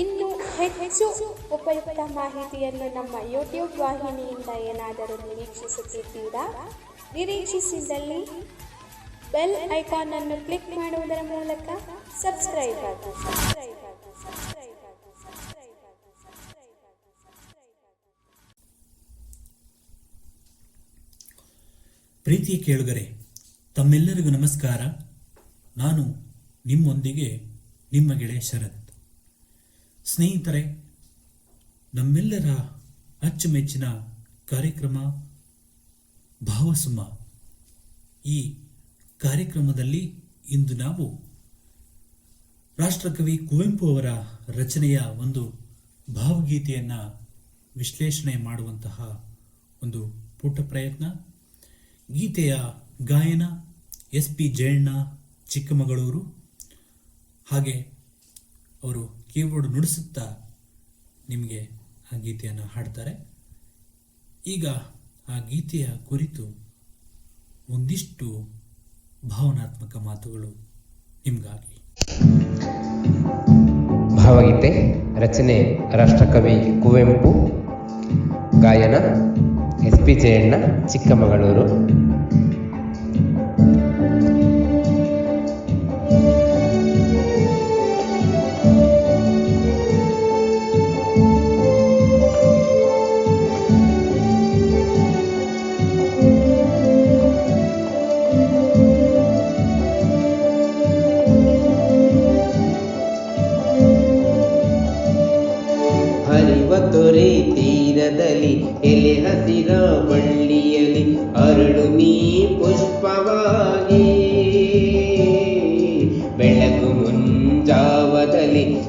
ಇನ್ನು ಹೆಚ್ಚು ಉಪಯುಕ್ತ ಮಾಹಿತಿಯನ್ನು ನಮ್ಮ ಯೂಟ್ಯೂಬ್ ವಾಹಿನಿಯಿಂದ ಏನಾದರೂ ನಿರೀಕ್ಷಿಸುತ್ತಿದ್ದೀರಾ? ನಿರೀಕ್ಷಿಸಿದಲ್ಲಿ ಬೆಲ್ ಐಕಾನ್ ಅನ್ನು ಕ್ಲಿಕ್ ಮಾಡುವುದರ ಮೂಲಕ ಸಬ್ಸ್ಕ್ರೈಬ್ ಆಗಿ ಸಬ್ಸ್ಕ್ರೈಬ್ ಆಗಿ ಸಬ್ಸ್ಕ್ರೈಬ್ ಆಗಿ ಸಬ್ಸ್ಕ್ರೈಬ್ ಆಗಿ ಸಬ್ಸ್ಕ್ರೈಬ್ ಆಗಿ ಸಬ್ಸ್ಕ್ರೈಬ್ ಆಗಿ. ಪ್ರೀತಿ ಕೇಳುಗರೆ, ತಮ್ಮೆಲ್ಲರಿಗೂ ನಮಸ್ಕಾರ. ನಾನು ನಿಮ್ಮೊಂದಿಗೆ ನಿಮ್ಮ ಗೆಳೆಯ ಶರತ್. ಸ್ನೇಹಿತರೆ, ನಮ್ಮೆಲ್ಲರ ಅಚ್ಚುಮೆಚ್ಚಿನ ಕಾರ್ಯಕ್ರಮ ಭಾವಸುಮ. ಈ ಕಾರ್ಯಕ್ರಮದಲ್ಲಿ ಇಂದು ನಾವು ರಾಷ್ಟ್ರಕವಿ ಕುವೆಂಪು ಅವರ ರಚನೆಯ ಒಂದು ಭಾವಗೀತೆಯನ್ನು ವಿಶ್ಲೇಷಣೆ ಮಾಡುವಂತಹ ಒಂದು ಪುಟ್ಟ ಪ್ರಯತ್ನ. ಗೀತೆಯ ಗಾಯನ ಎಸ್ ಪಿ ಜಯಣ್ಣ ಚಿಕ್ಕಮಗಳೂರು, ಹಾಗೆ ಅವರು ಕೀಬೋರ್ಡ್ ನುಡಿಸುತ್ತಾ ನಿಮಗೆ ಆ ಗೀತೆಯನ್ನು ಹಾಡ್ತಾರೆ. ಈಗ ಆ ಗೀತೆಯ ಕುರಿತು ಒಂದಿಷ್ಟು ಭಾವನಾತ್ಮಕ ಮಾತುಗಳು ನಿಮಗಾಗಿ ಭಾವಗೀತೆ, ರಚನೆ, ರಾಷ್ಟ್ರಕವಿ ಕುವೆಂಪು, ಗಾಯನ, ಎಸ್ ಪಿ ಜಯಣ್ಣ ಚಿಕ್ಕಮಗಳೂರು.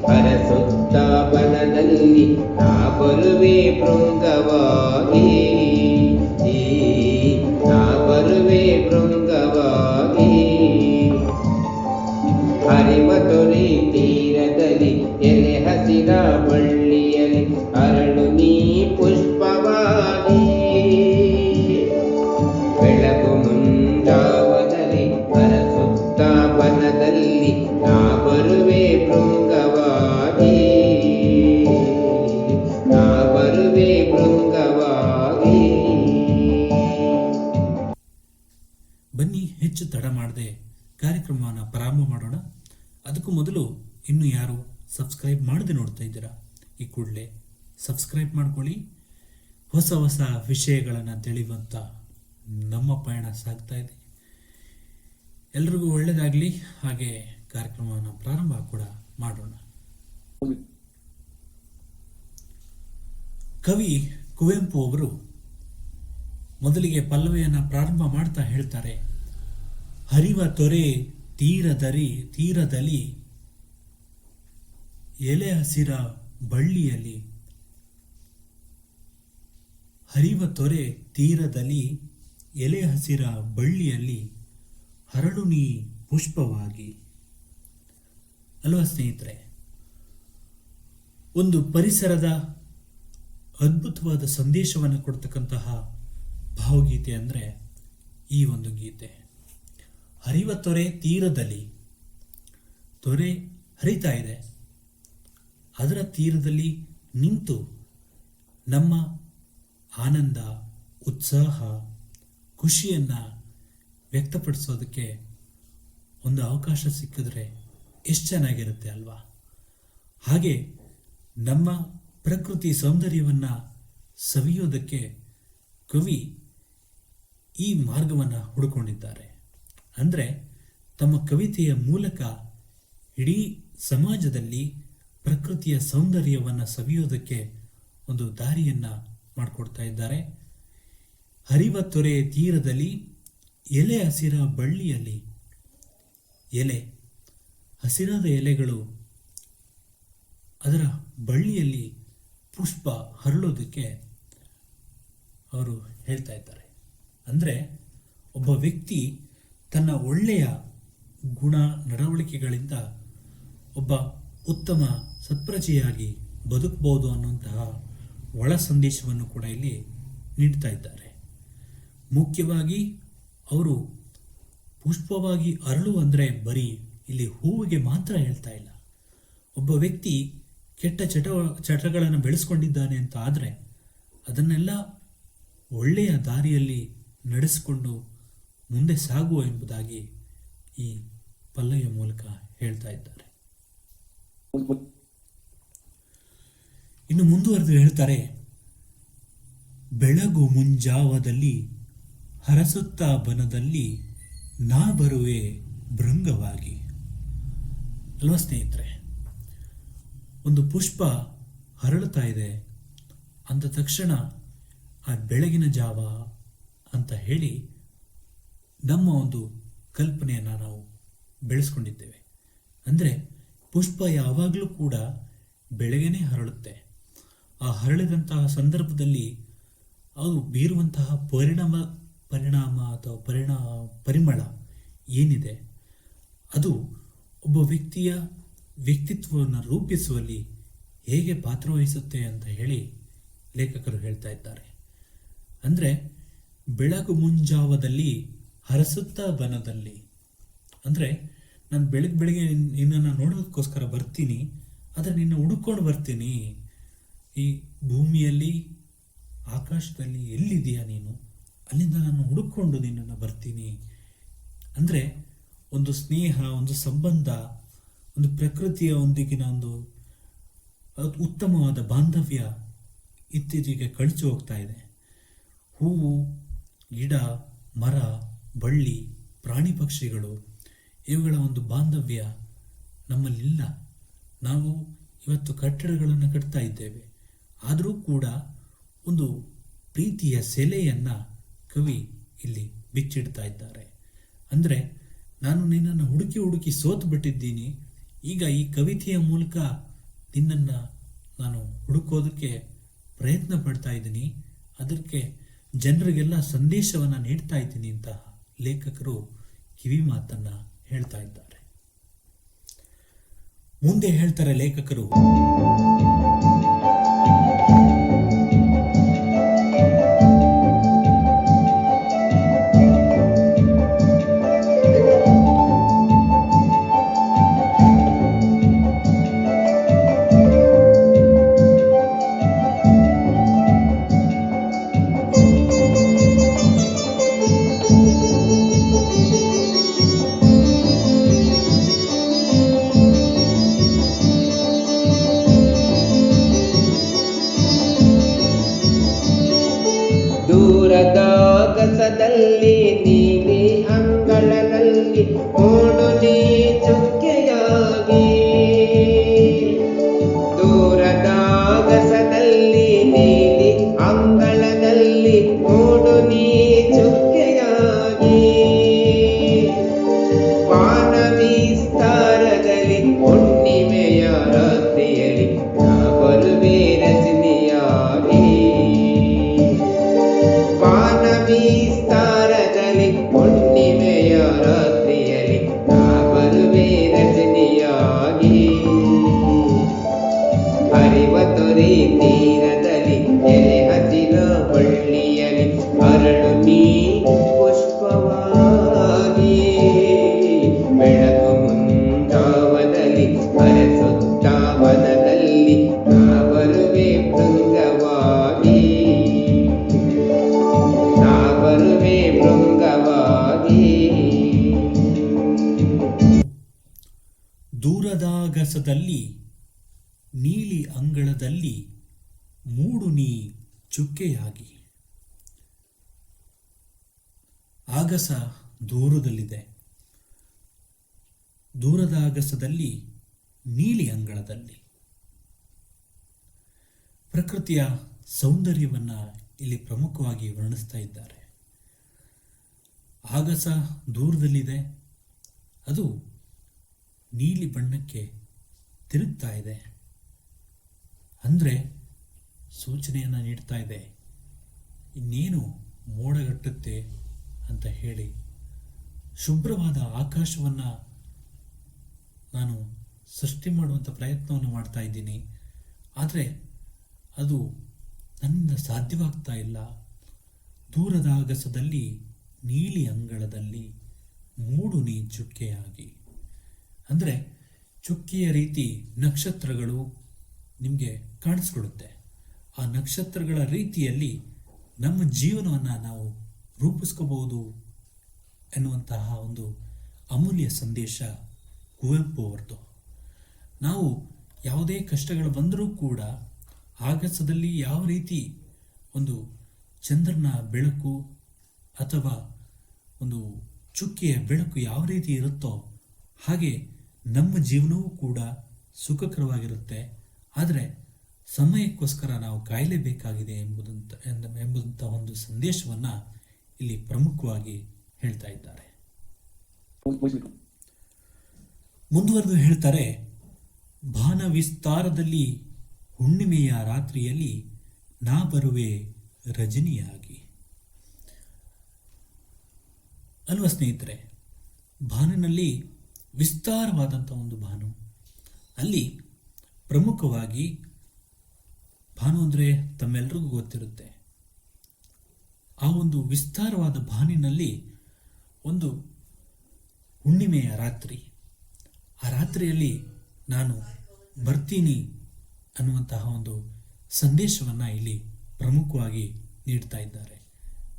ಮುಂಜಾವದಲ್ಲಿ ಬಲದಲ್ಲಿ ನಾ ಬರುವೆ ಭೃಂಗವಾಗಿ. ಬನ್ನಿ, ಹೆಚ್ಚು ತಡ ಮಾಡದೆ ಕಾರ್ಯಕ್ರಮವನ್ನು ಪ್ರಾರಂಭ ಮಾಡೋಣ. ಅದಕ್ಕೂ ಮೊದಲು ಇನ್ನು ಯಾರು ಸಬ್ಸ್ಕ್ರೈಬ್ ಮಾಡದೆ ನೋಡ್ತಾ ಇದ್ದೀರಾ, ಈ ಕೂಡಲೇ ಸಬ್ಸ್ಕ್ರೈಬ್ ಮಾಡ್ಕೊಳ್ಳಿ. ಹೊಸ ಹೊಸ ವಿಷಯಗಳನ್ನು ತಿಳಿಯುವಂಥ ನಮ್ಮ ಪಯಣ ಸಾಗ್ತಾ ಇದೆ. ಎಲ್ರಿಗೂ ಒಳ್ಳೆಯದಾಗಲಿ ಹಾಗೆ ಕಾರ್ಯಕ್ರಮವನ್ನು ಪ್ರಾರಂಭ ಕೂಡ ಮಾಡೋಣ. ಕವಿ ಕುವೆಂಪು ಅವರು ಮೊದಲಿಗೆ ಪಲ್ಲವಿಯನ್ನು ಪ್ರಾರಂಭ ಮಾಡ್ತಾ ಹೇಳ್ತಾರೆ. ಹರಿವ ತೊರೆ ತೀರದರಿ ತೀರದಲ್ಲಿ ಎಲೆ ಹಸಿರ ಬಳ್ಳಿಯಲ್ಲಿ. ಹರಿವ ತೊರೆ ತೀರದಲ್ಲಿ ಎಲೆ ಹಸಿರ ಬಳ್ಳಿಯಲ್ಲಿ ಹರಳು ನೀ ಪುಷ್ಪವಾಗಿ. ಅಲ್ವಾ ಸ್ನೇಹಿತರೆ? ಒಂದು ಪರಿಸರದ ಅದ್ಭುತವಾದ ಸಂದೇಶವನ್ನು ಕೊಡ್ತಕ್ಕಂತಹ ಭಾವಗೀತೆ ಅಂದರೆ ಈ ಒಂದು ಗೀತೆ. ಹರಿವ ತೊರೆ ತೀರದಲ್ಲಿ ತೊರೆ ಹರಿತಾ ಇದೆ. ಅದರ ತೀರದಲ್ಲಿ ನಿಂತು ನಮ್ಮ ಆನಂದ, ಉತ್ಸಾಹ, ಖುಷಿಯನ್ನು ವ್ಯಕ್ತಪಡಿಸೋದಕ್ಕೆ ಒಂದು ಅವಕಾಶ ಸಿಕ್ಕಿದ್ರೆ ಎಷ್ಟು ಚೆನ್ನಾಗಿರುತ್ತೆ ಅಲ್ವಾ? ಹಾಗೆ ನಮ್ಮ ಪ್ರಕೃತಿ ಸೌಂದರ್ಯವನ್ನು ಸವಿಯೋದಕ್ಕೆ ಕವಿ ಈ ಮಾರ್ಗವನ್ನು ಹುಡುಕೊಂಡಿದ್ದಾರೆ. ಅಂದರೆ ತಮ್ಮ ಕವಿತೆಯ ಮೂಲಕ ಇಡೀ ಸಮಾಜದಲ್ಲಿ ಪ್ರಕೃತಿಯ ಸೌಂದರ್ಯವನ್ನು ಸವಿಯೋದಕ್ಕೆ ಒಂದು ದಾರಿಯನ್ನು ಮಾಡಿಕೊಡ್ತಾ ಇದ್ದಾರೆ. ಹರಿವ ತೊರೆ ತೀರದಲ್ಲಿ ಎಲೆ ಹಸಿರ ಬಳ್ಳಿಯಲ್ಲಿ ಎಲೆ. ಹಸಿರಾದ ಎಲೆಗಳು ಅದರ ಬಳ್ಳಿಯಲ್ಲಿ ಪುಷ್ಪ ಹರಳೋದಕ್ಕೆ ಅವರು ಹೇಳ್ತಾ ಇದ್ದಾರೆ. ಅಂದರೆ ಒಬ್ಬ ವ್ಯಕ್ತಿ ತನ್ನ ಒಳ್ಳೆಯ ಗುಣ ನಡವಳಿಕೆಗಳಿಂದ ಒಬ್ಬ ಉತ್ತಮ ಸತ್ಪ್ರಜೆಯಾಗಿ ಬದುಕಬಹುದು ಅನ್ನುವಂತಹ ಒಳ ಸಂದೇಶವನ್ನು ಕೂಡ ಇಲ್ಲಿ ನೀಡ್ತಾ ಇದ್ದಾರೆ. ಮುಖ್ಯವಾಗಿ ಅವರು ಪುಷ್ಪವಾಗಿ ಅರಳು ಅಂದರೆ ಬರೀ ಇಲ್ಲಿ ಹೂವಿಗೆ ಮಾತ್ರ ಹೇಳ್ತಾ ಇಲ್ಲ. ಒಬ್ಬ ವ್ಯಕ್ತಿ ಕೆಟ್ಟ ಚಟ ಚಟಗಳನ್ನು ಬೆಳೆಸ್ಕೊಂಡಿದ್ದಾನೆ ಅಂತ ಆದರೆ ಅದನ್ನೆಲ್ಲ ಒಳ್ಳೆಯ ದಾರಿಯಲ್ಲಿ ನಡೆಸಿಕೊಂಡು ಮುಂದೆ ಸಾಗುವ ಎಂಬುದಾಗಿ ಈ ಪಲ್ಲವಿಯ ಮೂಲಕ ಹೇಳ್ತಾ ಇದ್ದಾರೆ. ಇನ್ನು ಮುಂದುವರೆದು ಹೇಳ್ತಾರೆ, ಬೆಳಗು ಮುಂಜಾವದಲ್ಲಿ, ಹರಸುತ್ತ ಬನದಲ್ಲಿ ನಾ ಬರುವೆ ಭೃಂಗವಾಗಿ. ಅಲ್ವಾ ಸ್ನೇಹಿತರೆ, ಒಂದು ಪುಷ್ಪ ಹರಳುತ್ತಾ ಇದೆ, ಅಂದ ತಕ್ಷಣ ಆ ಬೆಳಗಿನ ಜಾವ ಅಂತ ಹೇಳಿ ನಮ್ಮ ಒಂದು ಕಲ್ಪನೆಯನ್ನು ನಾವು ಬೆಳೆಸ್ಕೊಂಡಿದ್ದೇವೆ. ಅಂದರೆ ಪುಷ್ಪ ಯಾವಾಗಲೂ ಕೂಡ ಬೆಳಗ್ಗೆನೇ ಹರಳುತ್ತೆ. ಆ ಹರಳಿದಂತಹ ಸಂದರ್ಭದಲ್ಲಿ ಅದು ಬೀರುವಂತಹ ಪರಿಣಾಮ ಪರಿಣಾಮ ಅಥವಾ ಪರಿಣಾ, ಪರಿಮಳ ಏನಿದೆ? ಅದು ಒಬ್ಬ ವ್ಯಕ್ತಿಯ ವ್ಯಕ್ತಿತ್ವವನ್ನು ರೂಪಿಸುವಲ್ಲಿ ಹೇಗೆ ಪಾತ್ರವಹಿಸುತ್ತೆ ಅಂತ ಹೇಳಿ ಲೇಖಕರು ಹೇಳ್ತಾ ಇದ್ದಾರೆ. ಅಂದರೆ ಬೆಳಗು ಮುಂಜಾವದಲ್ಲಿ, ಹರಸುತ್ತಾ ಬನದಲ್ಲಿ ಅಂದರೆ, ನಾನು ಬೆಳಗ್ಗೆ ಬೆಳಗ್ಗೆ ನಿನ್ನನ್ನು ನೋಡೋದಕ್ಕೋಸ್ಕರ ಬರ್ತೀನಿ, ಆದರೆ ನಿನ್ನ ಹುಡುಕೊಂಡು ಬರ್ತೀನಿ. ಈ ಭೂಮಿಯಲ್ಲಿ, ಆಕಾಶದಲ್ಲಿ ಎಲ್ಲಿದೆಯಾ ನೀನು? ಅಲ್ಲಿಂದ ನಾನು ಹುಡುಕೊಂಡು ನಿನ್ನನ್ನು ಬರ್ತೀನಿ. ಅಂದರೆ, ಒಂದು ಸ್ನೇಹ, ಒಂದು ಸಂಬಂಧ, ಒಂದು ಪ್ರಕೃತಿಯ ಒಂದಿಗಿನ ಒಂದು ಉತ್ತಮವಾದ ಬಾಂಧವ್ಯ ಇತ್ತೀಚೆಗೆ ಕಳಚಿ ಹೋಗ್ತಾ ಇದೆ. ಹೂವು ಗಿಡ ಮರ, ಬಳ್ಳಿ, ಪ್ರಾಣಿ ಪಕ್ಷಿಗಳು ಇವುಗಳ ಒಂದು ಬಾಂಧವ್ಯ ನಮ್ಮಲ್ಲಿಲ್ಲ. ನಾವು ಇವತ್ತು ಕಟ್ಟಡಗಳನ್ನು ಕಟ್ತಾ ಇದ್ದೇವೆ. ಆದರೂ ಕೂಡ ಒಂದು ಪ್ರೀತಿಯ ಸೆಲೆಯನ್ನು ಕವಿ ಇಲ್ಲಿ ಬಿಚ್ಚಿಡ್ತಾ ಇದ್ದಾರೆ. ಅಂದರೆ ನಾನು ನಿನ್ನನ್ನು ಹುಡುಕಿ ಹುಡುಕಿ ಸೋತು ಬಿಟ್ಟಿದ್ದೀನಿ. ಈಗ ಈ ಕವಿತೆಯ ಮೂಲಕ ನಿನ್ನನ್ನು ನಾನು ಹುಡುಕೋದಕ್ಕೆ ಪ್ರಯತ್ನ ಪಡ್ತಾ ಇದ್ದೀನಿ. ಅದಕ್ಕೆ ಜನರಿಗೆಲ್ಲ ಸಂದೇಶವನ್ನು ನೀಡ್ತಾ ಇದ್ದೀನಿ ಅಂತ ಲೇಖಕರು ಕಿವಿ ಮಾತನ್ನ ಹೇಳ್ತಾ ಇದ್ದಾರೆ. ಮುಂದೆ ಹೇಳ್ತಾರೆ ಲೇಖಕರು ದೂರದಾಗಸದಲ್ಲಿ, ನೀಲಿ ಅಂಗಳದಲ್ಲಿ ಮೂಡು ನೀ ಚುಕ್ಕೆಯಾಗಿ. ಆಗಸ ದೂರದಲ್ಲಿದೆ. ದೂರದ ಆಗಸದಲ್ಲಿ ನೀಲಿ ಅಂಗಳದಲ್ಲಿ. ಪ್ರಕೃತಿಯ ಸೌಂದರ್ಯವನ್ನು ಇಲ್ಲಿ ಪ್ರಮುಖವಾಗಿ ವರ್ಣಿಸ್ತಾ ಇದ್ದಾರೆ. ಆಗಸ ದೂರದಲ್ಲಿದೆ. ಅದು ನೀಲಿ ಬಣ್ಣಕ್ಕೆ ತಿರುಗ್ತಾ ಇದೆ. ಅಂದರೆ ಸೂಚನೆಯನ್ನು ನೀಡ್ತಾ ಇದೆ. ಇನ್ನೇನು ಮೋಡಗಟ್ಟುತ್ತೆ ಅಂತ ಹೇಳಿ. ಶುಭ್ರವಾದ ಆಕಾಶವನ್ನು ನಾನು ಸೃಷ್ಟಿ ಮಾಡುವಂಥ ಪ್ರಯತ್ನವನ್ನು ಮಾಡ್ತಾ ಇದ್ದೀನಿ. ಆದರೆ ಅದು ನನ್ನಿಂದ ಸಾಧ್ಯವಾಗ್ತಾ ಇಲ್ಲ. ದೂರದ ಆಗಸದಲ್ಲಿ ನೀಲಿ ಅಂಗಳದಲ್ಲಿ ಮೂಡು ನೀ ಚುಕ್ಕೆಯಾಗಿ. ಅಂದರೆ ಚುಕ್ಕೆಯ ರೀತಿ ನಕ್ಷತ್ರಗಳು ನಿಮಗೆ ಕಾಣಿಸ್ಕೊಡುತ್ತೆ. ಆ ನಕ್ಷತ್ರಗಳ ರೀತಿಯಲ್ಲಿ ನಮ್ಮ ಜೀವನವನ್ನು ನಾವು ರೂಪಿಸ್ಕೋಬಹುದು ಎನ್ನುವಂತಹ ಒಂದು ಅಮೂಲ್ಯ ಸಂದೇಶ ಕುವೆಂಪು ಅವರದು ನಾವು ಯಾವುದೇ ಕಷ್ಟಗಳು ಬಂದರೂ ಕೂಡ ಆಗಸದಲ್ಲಿ ಯಾವ ರೀತಿ ಒಂದು ಚಂದ್ರನ ಬೆಳಕು ಅಥವಾ ಒಂದು ಚುಕ್ಕಿಯ ಬೆಳಕು ಯಾವ ರೀತಿ ಇರುತ್ತೋ ಹಾಗೆ ನಮ್ಮ ಜೀವನವೂ ಕೂಡ ಸುಖಕರವಾಗಿರುತ್ತೆ. ಆದರೆ ಸಮಯಕ್ಕೋಸ್ಕರ ನಾವು ಕಾಯಲೇಬೇಕಾಗಿದೆ ಎಂಬುದಂತ ಒಂದು ಸಂದೇಶವನ್ನು ಇಲ್ಲಿ ಪ್ರಮುಖವಾಗಿ ಹೇಳ್ತಾ ಇದ್ದಾರೆ. ಮುಂದುವರೆದು ಹೇಳ್ತಾರೆ, ಭಾನ ವಿಸ್ತಾರದಲ್ಲಿ ಹುಣ್ಣಿಮೆಯ ರಾತ್ರಿಯಲ್ಲಿ ನಾ ಬರುವೆ ರಜನಿಯಾಗಿ. ಅಲ್ವಾ ಸ್ನೇಹಿತರೆ? ಭಾನಿನಲ್ಲಿ ವಿಸ್ತಾರವಾದಂಥ ಒಂದು ಭಾನು. ಅಲ್ಲಿ ಪ್ರಮುಖವಾಗಿ ಭಾನು ಅಂದರೆ ತಮ್ಮೆಲ್ಲರಿಗೂ ಗೊತ್ತಿರುತ್ತೆ. ಆ ಒಂದು ವಿಸ್ತಾರವಾದ ಭಾನಿನಲ್ಲಿ ಒಂದು ಹುಣ್ಣಿಮೆಯ ರಾತ್ರಿ. ಆ ರಾತ್ರಿಯಲ್ಲಿ ನಾನು ಬರ್ತೀನಿ ಅನ್ನುವಂತಹ ಒಂದು ಸಂದೇಶವನ್ನು ಇಲ್ಲಿ ಪ್ರಮುಖವಾಗಿ ನೀಡ್ತಾ ಇದ್ದಾರೆ.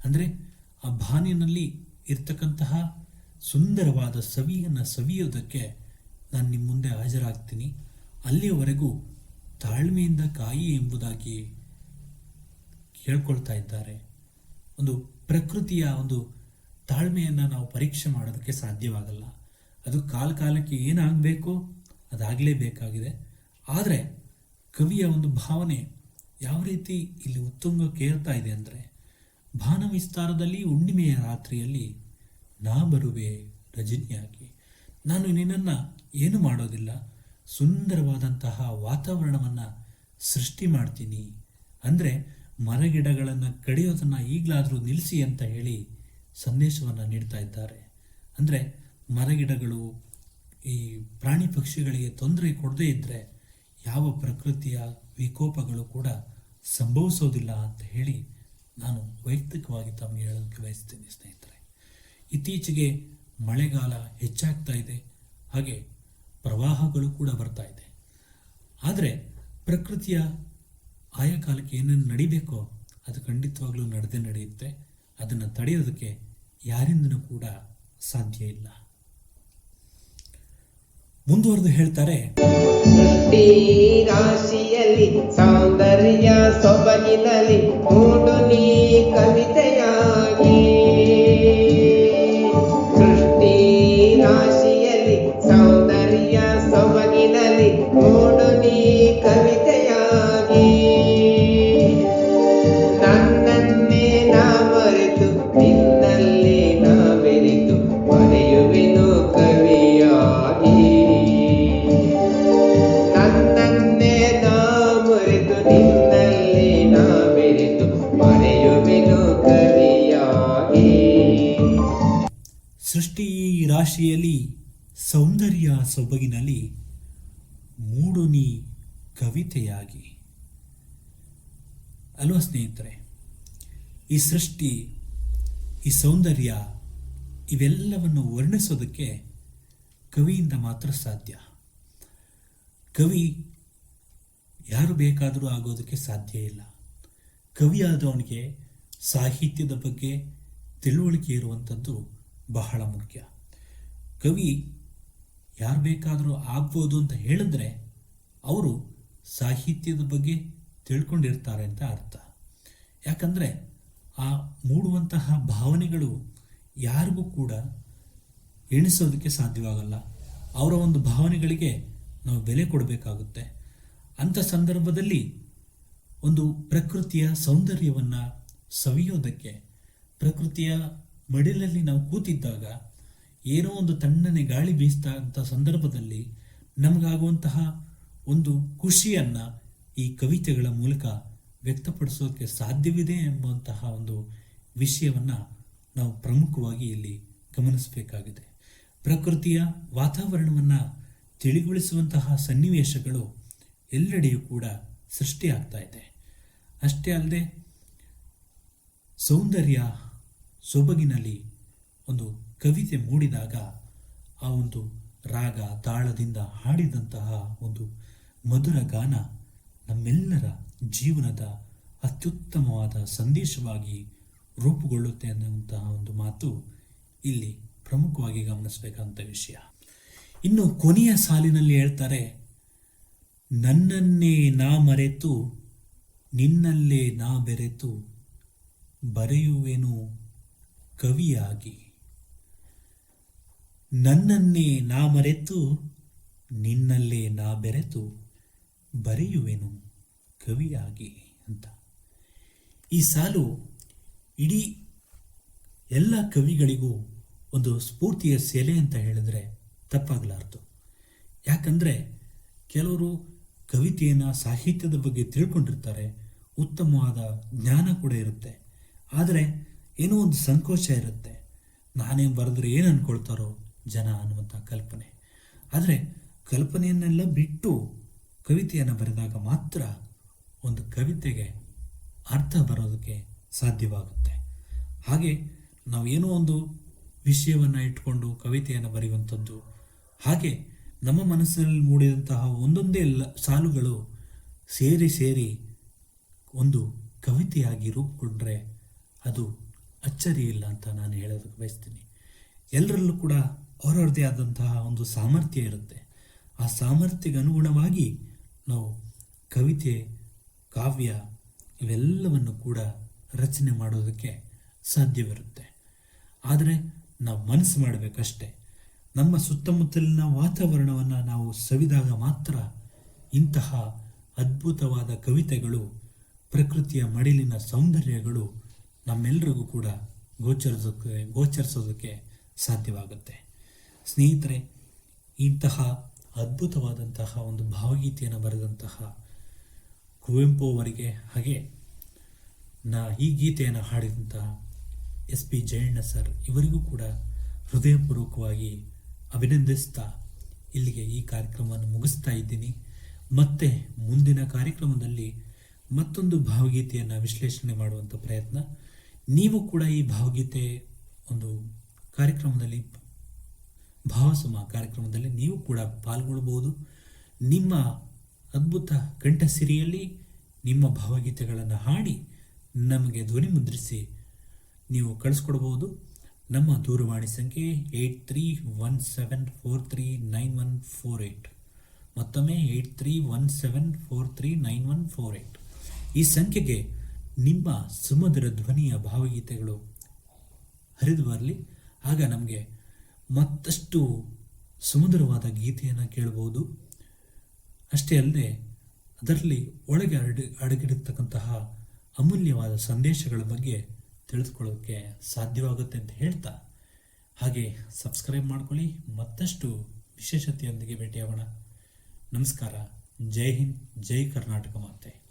ಅಂದರೆ ಆ ಭಾನಿನಲ್ಲಿ ಇರ್ತಕ್ಕಂತಹ ಸುಂದರವಾದ ಸವಿಯನ್ನು ಸವಿಯೋದಕ್ಕೆ ನಾನು ನಿಮ್ಮ ಮುಂದೆ ಹಾಜರಾಗ್ತೀನಿ. ಅಲ್ಲಿಯವರೆಗೂ ತಾಳ್ಮೆಯಿಂದ ಕಾಯಿ ಎಂಬುದಾಗಿ ಕೇಳ್ಕೊಳ್ತಾ ಇದ್ದಾರೆ. ಒಂದು ಪ್ರಕೃತಿಯ ಒಂದು ತಾಳ್ಮೆಯನ್ನು ನಾವು ಪರೀಕ್ಷೆ ಮಾಡೋದಕ್ಕೆ ಸಾಧ್ಯವಾಗಲ್ಲ. ಅದು ಕಾಲ ಕಾಲಕ್ಕೆ ಏನಾಗಬೇಕು ಅದಾಗಲೇಬೇಕಾಗಿದೆ ಆದರೆ ಕವಿಯ ಒಂದು ಭಾವನೆ ಯಾವ ರೀತಿ ಇಲ್ಲಿ ಉತ್ತುಂಗಕ್ಕೆ ಏರ್ತಾ ಇದೆ ಅಂದರೆ ಭಾನ ವಿಸ್ತಾರದಲ್ಲಿ ಹುಣ್ಣಿಮೆಯ ರಾತ್ರಿಯಲ್ಲಿ ನಾ ಬರುವೆ ರಜನಿಯಾಗಿ. ನಾನು ನಿನ್ನನ್ನು ಏನು ಮಾಡೋದಿಲ್ಲ? ಸುಂದರವಾದಂತಹ ವಾತಾವರಣವನ್ನು ಸೃಷ್ಟಿ ಮಾಡ್ತೀನಿ. ಅಂದರೆ ಮರಗಿಡಗಳನ್ನು ಕಡಿಯೋದನ್ನು ಈಗಲಾದರೂ ನಿಲ್ಲಿಸಿ ಅಂತ ಹೇಳಿ ಸಂದೇಶವನ್ನು ನೀಡ್ತಾ ಇದ್ದಾರೆ. ಅಂದರೆ ಮರಗಿಡಗಳು, ಈ ಪ್ರಾಣಿ ಪಕ್ಷಿಗಳಿಗೆ ತೊಂದರೆ ಕೊಡದೇ ಇದ್ದರೆ ಯಾವ ಪ್ರಕೃತಿಯ ವಿಕೋಪಗಳು ಕೂಡ ಸಂಭವಿಸೋದಿಲ್ಲ ಅಂತ ಹೇಳಿ ನಾನು ವೈಯಕ್ತಿಕವಾಗಿ ತಮಗೆ ಹೇಳೋದಕ್ಕೆ ಬಯಸ್ತೇನೆ ಸ್ನೇಹಿತರೆ. ಇತ್ತೀಚೆಗೆ ಮಳೆಗಾಲ ಹೆಚ್ಚಾಗ್ತಾ ಇದೆ, ಹಾಗೆ ಪ್ರವಾಹಗಳು ಕೂಡ ಬರ್ತಾ ಇದೆ. ಆದರೆ ಪ್ರಕೃತಿಯ ಆಯಾ ಕಾಲಕ್ಕೆ ಏನೇನು ನಡಿಬೇಕೋ ಅದು ಖಂಡಿತವಾಗಲೂ ನಡೆದೇ ನಡೆಯುತ್ತೆ. ಅದನ್ನು ತಡೆಯೋದಕ್ಕೆ ಯಾರಿಂದನೂ ಕೂಡ ಸಾಧ್ಯ ಇಲ್ಲ. ಮುಂದುವರೆದು ಹೇಳ್ತಾರೆ ರಾಶಿಯಲ್ಲಿ ಸೌಂದರ್ಯ ಸೊಬಗಿನಲ್ಲಿ ರಾಶಿಯಲ್ಲಿ ಸೌಂದರ್ಯ ಸೊಬಗಿನಲ್ಲಿ ಮೂಡು ನೀ ಕವಿತೆಯಾಗಿ. ಅಲ್ವಾ ಸ್ನೇಹಿತರೆ, ಈ ಸೃಷ್ಟಿ, ಈ ಸೌಂದರ್ಯ ಇವೆಲ್ಲವನ್ನು ವರ್ಣಿಸೋದಕ್ಕೆ ಕವಿಯಿಂದ ಮಾತ್ರ ಸಾಧ್ಯ. ಕವಿ ಯಾರು ಬೇಕಾದರೂ ಆಗೋದಕ್ಕೆ ಸಾಧ್ಯ ಇಲ್ಲ. ಕವಿಯಾದವನಿಗೆ ಸಾಹಿತ್ಯದ ಬಗ್ಗೆ ತಿಳುವಳಿಕೆ ಇರುವಂಥದ್ದು ಬಹಳ ಮುಖ್ಯ. ಕವಿ ಯಾರು ಬೇಕಾದರೂ ಆಗ್ಬೋದು ಅಂತ ಹೇಳಿದ್ರೆ ಅವರು ಸಾಹಿತ್ಯದ ಬಗ್ಗೆ ತಿಳ್ಕೊಂಡಿರ್ತಾರೆ ಅಂತ ಅರ್ಥ. ಯಾಕಂದರೆ ಆ ಮೂಡುವಂತಹ ಭಾವನೆಗಳು ಯಾರಿಗೂ ಕೂಡ ಎಣಿಸೋದಕ್ಕೆ ಸಾಧ್ಯವಾಗಲ್ಲ. ಅವರ ಒಂದು ಭಾವನೆಗಳಿಗೆ ನಾವು ಬೆಲೆ ಕೊಡಬೇಕಾಗುತ್ತೆ. ಅಂಥ ಸಂದರ್ಭದಲ್ಲಿ ಒಂದು ಪ್ರಕೃತಿಯ ಸೌಂದರ್ಯವನ್ನು ಸವಿಯೋದಕ್ಕೆ, ಪ್ರಕೃತಿಯ ಮಡಿಲಲ್ಲಿ ನಾವು ಕೂತಿದ್ದಾಗ ಏನೋ ಒಂದು ತಣ್ಣನೆ ಗಾಳಿ ಬೀಸ್ತಾ ಅಂತ ಸಂದರ್ಭದಲ್ಲಿ ನಮಗಾಗುವಂತಹ ಒಂದು ಖುಷಿಯನ್ನು ಈ ಕವಿತೆಗಳ ಮೂಲಕ ವ್ಯಕ್ತಪಡಿಸೋಕೆ ಸಾಧ್ಯವಿದೆ ಎಂಬಂತಹ ಒಂದು ವಿಷಯವನ್ನು ನಾವು ಪ್ರಮುಖವಾಗಿ ಇಲ್ಲಿ ಗಮನಿಸಬೇಕಾಗಿದೆ. ಪ್ರಕೃತಿಯ ವಾತಾವರಣವನ್ನು ತಿಳಿಗೊಳಿಸುವಂತಹ ಸನ್ನಿವೇಶಗಳು ಎಲ್ಲೆಡೆಯೂ ಕೂಡ ಸೃಷ್ಟಿಯಾಗ್ತಾ ಇದೆ. ಅಷ್ಟೇ ಅಲ್ಲದೆ ಸೌಂದರ್ಯ ಸೊಬಗಿನಲ್ಲಿ ಒಂದು ಕವಿತೆ ಮೂಡಿದಾಗ ಆ ಒಂದು ರಾಗ ತಾಳದಿಂದ ಹಾಡಿದಂತಹ ಒಂದು ಮಧುರ ಗಾನ ನಮ್ಮೆಲ್ಲರ ಜೀವನದ ಅತ್ಯುತ್ತಮವಾದ ಸಂದೇಶವಾಗಿ ರೂಪುಗೊಳ್ಳುತ್ತೆ ಅನ್ನುವಂತಹ ಒಂದು ಮಾತು ಇಲ್ಲಿ ಪ್ರಮುಖವಾಗಿ ಗಮನಿಸಬೇಕಾದಂಥ ವಿಷಯ. ಇನ್ನು ಕೊನೆಯ ಸಾಲಿನಲ್ಲಿ ಹೇಳ್ತಾರೆ, ನನ್ನನ್ನೇ ನಾ ಮರೆತು, ನಿನ್ನಲ್ಲೇ ನಾ ಬೆರೆತು ಬರೆಯುವೆನು ಕವಿಯಾಗಿ. ನನ್ನನ್ನೇ ನಾ ಮರೆತು, ನಿನ್ನಲ್ಲೇ ನಾ ಬೆರೆತು ಬರೆಯುವೆನು ಕವಿಯಾಗಿ ಅಂತ. ಈ ಸಾಲು ಇಡೀ ಎಲ್ಲ ಕವಿಗಳಿಗೂ ಒಂದು ಸ್ಫೂರ್ತಿಯ ಸೆಲೆ ಅಂತ ಹೇಳಿದ್ರೆ ತಪ್ಪಾಗಲಾರ್ದು. ಯಾಕಂದರೆ ಕೆಲವರು ಕವಿತೆಯನ್ನು ಸಾಹಿತ್ಯದ ಬಗ್ಗೆ ತಿಳ್ಕೊಂಡಿರ್ತಾರೆ, ಉತ್ತಮವಾದ ಜ್ಞಾನ ಕೂಡ ಇರುತ್ತೆ. ಆದರೆ ಏನೋ ಒಂದು ಸಂಕೋಚ ಇರುತ್ತೆ. ನಾನೇ ಬರೆದ್ರೆ ಏನು ಅಂದ್ಕೊಳ್ತಾರೋ ಜನ ಅನ್ನುವಂಥ ಕಲ್ಪನೆ. ಆದರೆ ಕಲ್ಪನೆಯನ್ನೆಲ್ಲ ಬಿಟ್ಟು ಕವಿತೆಯನ್ನು ಬರೆದಾಗ ಮಾತ್ರ ಒಂದು ಕವಿತೆಗೆ ಅರ್ಥ ಬರೋದಕ್ಕೆ ಸಾಧ್ಯವಾಗುತ್ತೆ. ಹಾಗೆ ನಾವು ಏನೋ ಒಂದು ವಿಷಯವನ್ನು ಇಟ್ಕೊಂಡು ಕವಿತೆಯನ್ನು ಬರೆಯುವಂಥದ್ದು, ಹಾಗೆ ನಮ್ಮ ಮನಸ್ಸಿನಲ್ಲಿ ಮೂಡಿದಂತಹ ಒಂದೊಂದೇ ಸಾಲುಗಳು ಸೇರಿ ಸೇರಿ ಒಂದು ಕವಿತೆಯಾಗಿ ರೂಪುಗೊಂಡ್ರೆ ಅದು ಅಚ್ಚರಿ ಇಲ್ಲ ಅಂತ ನಾನು ಹೇಳೋದಕ್ಕೆ ಬಯಸ್ತೀನಿ. ಎಲ್ಲರಲ್ಲೂ ಕೂಡ ಅವರವ್ರದ್ದೇ ಆದಂತಹ ಒಂದು ಸಾಮರ್ಥ್ಯ ಇರುತ್ತೆ. ಆ ಸಾಮರ್ಥ್ಯಕ್ಕೆ ಅನುಗುಣವಾಗಿ ನಾವು ಕವಿತೆ, ಕಾವ್ಯ ಇವೆಲ್ಲವನ್ನು ಕೂಡ ರಚನೆ ಮಾಡೋದಕ್ಕೆ ಸಾಧ್ಯವಿರುತ್ತೆ. ಆದರೆ ನಾವು ಮನಸ್ಸು ಮಾಡಬೇಕಷ್ಟೆ. ನಮ್ಮ ಸುತ್ತಮುತ್ತಲಿನ ವಾತಾವರಣವನ್ನು ನಾವು ಸವಿದಾಗ ಮಾತ್ರ ಇಂತಹ ಅದ್ಭುತವಾದ ಕವಿತೆಗಳು, ಪ್ರಕೃತಿಯ ಮಡಿಲಿನ ಸೌಂದರ್ಯಗಳು ನಮ್ಮೆಲ್ಲರಿಗೂ ಕೂಡ ಗೋಚರಿಸೋಕ್ಕೆ ಗೋಚರಿಸೋದಕ್ಕೆ ಸಾಧ್ಯವಾಗುತ್ತೆ. ಸ್ನೇಹಿತರೆ, ಇಂತಹ ಅದ್ಭುತವಾದಂತಹ ಒಂದು ಭಾವಗೀತೆಯನ್ನು ಬರೆದಂತಹ ಕುವೆಂಪು ಅವರಿಗೆ, ಹಾಗೆ ನಾ ಈ ಗೀತೆಯನ್ನು ಹಾಡಿದಂತಹ ಎಸ್ ಪಿ ಜಯಣ್ಣ ಸರ್, ಇವರಿಗೂ ಕೂಡ ಹೃದಯಪೂರ್ವಕವಾಗಿ ಅಭಿನಂದಿಸ್ತಾ ಇಲ್ಲಿಗೆ ಈ ಕಾರ್ಯಕ್ರಮವನ್ನು ಮುಗಿಸ್ತಾ ಇದ್ದೀನಿ. ಮತ್ತೆ ಮುಂದಿನ ಕಾರ್ಯಕ್ರಮದಲ್ಲಿ ಮತ್ತೊಂದು ಭಾವಗೀತೆಯನ್ನು ವಿಶ್ಲೇಷಣೆ ಮಾಡುವಂಥ ಪ್ರಯತ್ನ. ನೀವು ಕೂಡ ಈ ಭಾವಗೀತೆ ಒಂದು ಕಾರ್ಯಕ್ರಮದಲ್ಲಿ ಭಾವಸಮ ಕಾರ್ಯಕ್ರಮದಲ್ಲಿ ನೀವು ಕೂಡ ಪಾಲ್ಗೊಳ್ಬೋದು ನಿಮ್ಮ ಅದ್ಭುತ ಕಂಠಸಿರಿಯಲ್ಲಿ ನಿಮ್ಮ ಭಾವಗೀತೆಗಳನ್ನು ಹಾಡಿ ನಮಗೆ ಧ್ವನಿ ಮುದ್ರಿಸಿ ನೀವು ಕಳಿಸ್ಕೊಡ್ಬೋದು. ನಮ್ಮ ದೂರವಾಣಿ ಸಂಖ್ಯೆ eight three one seven four three nine one four eight ಮತ್ತೊಮ್ಮೆ eight three one seven four three nine one four eight ಈ ಸಂಖ್ಯೆಗೆ ನಿಮ್ಮ ಸುಮಧುರ ಧ್ವನಿಯ ಭಾವಗೀತೆಗಳು ಹರಿದು ಬರಲಿ. ಆಗ ನಮಗೆ ಮತ್ತಷ್ಟು ಸುಮಧುರವಾದ ಗೀತೆಯನ್ನು ಕೇಳಬಹುದು ಅಷ್ಟೇ ಅಲ್ಲದೆ, ಅದರಲ್ಲಿ ಒಳಗೆ ಅಡಗಿ ಅಡಗಿಡಿರ್ತಕ್ಕಂತಹ ಅಮೂಲ್ಯವಾದ ಸಂದೇಶಗಳ ಬಗ್ಗೆ ತಿಳಿದುಕೊಳ್ಳೋಕ್ಕೆ ಸಾಧ್ಯವಾಗುತ್ತೆ ಅಂತ ಹೇಳ್ತಾ, ಹಾಗೆ ಸಬ್ಸ್ಕ್ರೈಬ್ ಮಾಡ್ಕೊಳ್ಳಿ. ಮತ್ತಷ್ಟು ವಿಶೇಷತೆಯೊಂದಿಗೆ ಭೇಟಿಯಾಗೋಣ. ನಮಸ್ಕಾರ. ಜೈ ಹಿಂದ್, ಜೈ ಕರ್ನಾಟಕ ಮಾತೆ.